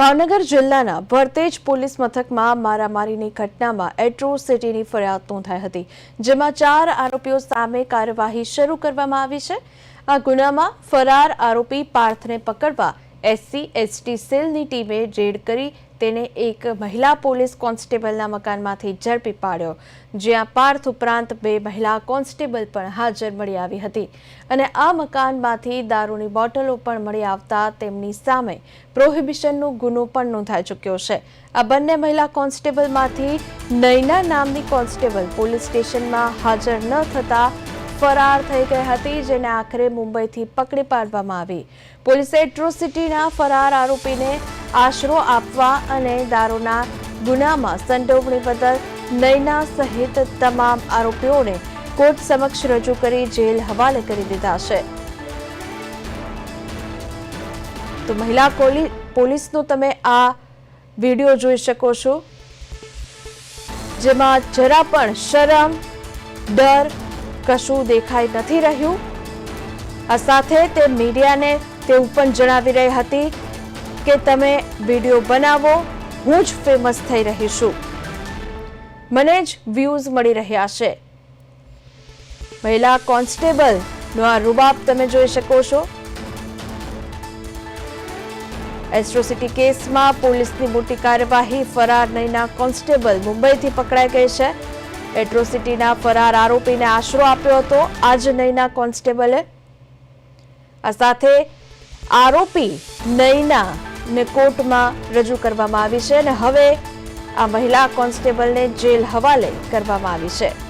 ભાવનગર જિલ્લાના ભરતેજ પોલીસ મથકમાં મારામારીની ઘટનામાં એટ્રોસિટીની ફરિયાદ નોંધાઈ હતી, જેમાં ચાર આરોપીઓ સામે કાર્યવાહી શરૂ કરવામાં આવી છે. આ ગુનામાં ફરાર આરોપી પાર્થને પકડવા એસસી, એસટી સેલની ટીમે રેડ કરી તેને એક મહિલા પોલીસ કોન્સ્ટેબલના મકાનમાંથી ઝડપી પાડ્યો, જ્યાં પાર્થ ઉપરાંત બે મહિલા કોન્સ્ટેબલ પણ હાજર મળી આવી હતી. અને આ મકાનમાંથી દારૂની બોટલો પણ મળી આવતા તેમની સામે પ્રોહિબિશનનો ગુનો પણ નોંધાઈ ચૂક્યો છે. આ બંને મહિલા કોન્સ્ટેબલમાંથી નૈના નામની કોન્સ્ટેબલ પોલીસ સ્ટેશનમાં હાજર ન થતા ફરાર થઈ ગઈ હતી, જેને આખરે મુંબઈથી પકડી પાડવામાં આવી. પોલીસે ટ્રુસિટીના ફરાર આરોપીને આશરો આપવા અને દારૂના ગુનામાં સંડોવણી બદલ નૈના સહિત તમામ આરોપીઓને કોર્ટ સમક્ષ રજૂ કરી જેલ હવાલે કરી દીધા છે. તો મહિલા પોલીસનો તમે આ વીડિયો જોઈ શકો છો, જેમાં જરા પણ શરમ, ડર કશું દેખાઈ નથી રહ્યું. આ સાથે તે મીડિયાને તેવું પણ જણાવી રહી હતી કે તમે વીડિયો બનાવો, હું જ ફેમસ થઈ રહી છું. મને જ વ્યૂઝ મળી રહ્યા છે. મહિલા કોન્સ્ટેબલનો આ રૂબાબ તમે જોઈ શકો છો. એસ્ટ્રોસિટી કેસમાં પોલીસની મોટી કાર્યવાહી ફરાર નહીંના કોન્સ્ટેબલ મુંબઈથી પકડાઈ ગઈ છે. એટ્રોસિટીના ફરાર આરોપીને આશરો આપ્યો હતો. આજ નયના કોન્સ્ટેબલે. આ સાથે આરોપી નયના ને કોર્ટમાં રજૂ કરવામાં આવી છે અને હવે આ મહિલા કોન્સ્ટેબલને જેલ હવાલે કરવામાં આવી છે.